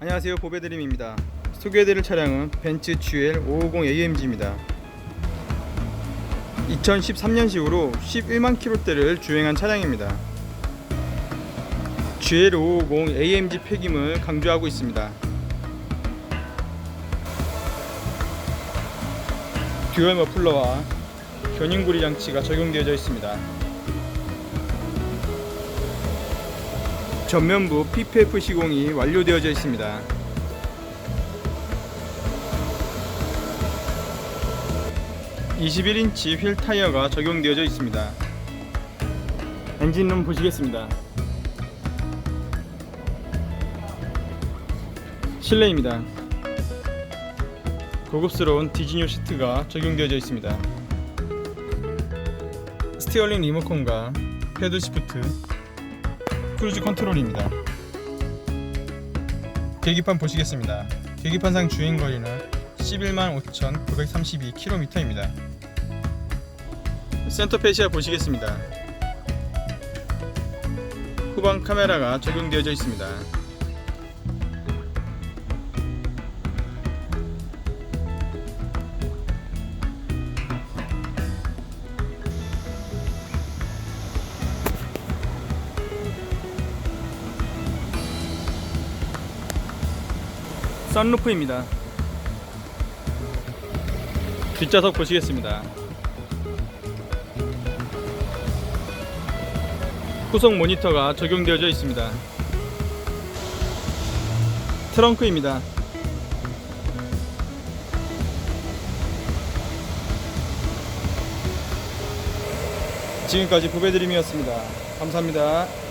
안녕하세요. 보배드림입니다. 소개해드릴 차량은 벤츠 GL 550 AMG입니다. 2013년식으로 11만 킬로대를 주행한 차량입니다. GL 550 AMG 폐기물 강조하고 있습니다. 듀얼 머플러와 견인구리 장치가 적용되어 있습니다 전면부 PPF 시공이 완료되어져 있습니다. (21인치) 휠 타이어가 적용되어져 있습니다. 엔진룸 보시겠습니다. 실내입니다. 고급스러운 디즈니오 시트가 적용되어져 있습니다. 스티어링 리모컨과 패드 시프트, 크루즈 컨트롤입니다. 계기판 보시겠습니다. 계기판상 주행거리는 11만 5,932km입니다. 센터 페시아 보시겠습니다. 후방 카메라가 적용되어져 있습니다. 썬루프입니다. 뒷좌석 보시겠습니다. 후속 모니터가 적용되어져 있습니다. 트렁크입니다. 지금까지 부배드림이었습니다. 감사합니다.